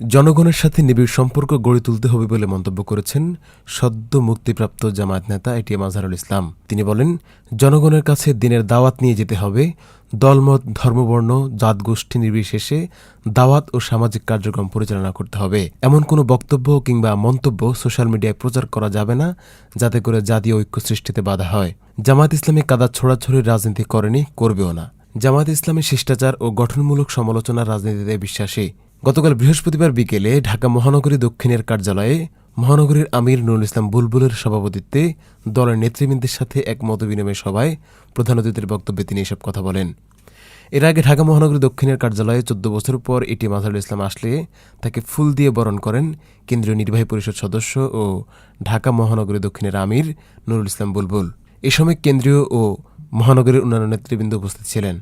জনগণের সাথে নিবিড় সম্পর্ক গড়ে তুলতে হবে বলে মন্তব্য করেছেন সদ্য মুক্তিপ্রাপ্ত জামায়াত নেতা এটিএম আজহারুল ইসলাম। তিনি বলেন, জনগণের কাছে দিনের দাওয়াত নিয়ে যেতে হবে। দলমত, ধর্মবর্ণ, জাতগোষ্ঠী নির্বিশেষে দাওয়াত ও সামাজিক কার্যক্রম পরিচালনা করতে হবে। এমন কোনো বক্তব্য কিংবা মন্তব্য সোশ্যাল মিডিয়ায় প্রচার করা যাবে না, যাতে করে জাতীয় ঐক্য সৃষ্টিতে বাধা হয়। জামায়াত ইসলামী কাদা ছোড়াছড়ির রাজনীতি করেনি, করবেও না। জামায়াত ইসলামী শিষ্টাচার ও গঠনমূলক সমালোচনার রাজনীতিতে বিশ্বাসী। গতকাল বৃহস্পতিবার বিকেলে ঢাকা মহানগরী দক্ষিণের কার্যালয়ে মহানগরীর আমির নুরুল ইসলাম বুলবুলের সভাপতিত্বে দলের নেতৃবৃন্দের সাথে এক মতবিনিময় সভায় প্রধান অতিথির বক্তব্যে তিনি এসব কথা বলেন। এর আগে ঢাকা মহানগরী দক্ষিণের কার্যালয়ে চোদ্দ বছর পর এটি মাজারুল ইসলাম আসলে তাকে ফুল দিয়ে বরণ করেন কেন্দ্রীয় নির্বাহী পরিষদ সদস্য ও ঢাকা মহানগরী দক্ষিণের আমির নুরুল ইসলাম বুলবুল। এ সময় কেন্দ্রীয় ও মহানগরীর অন্যান্য নেতৃবৃন্দ উপস্থিত ছিলেন।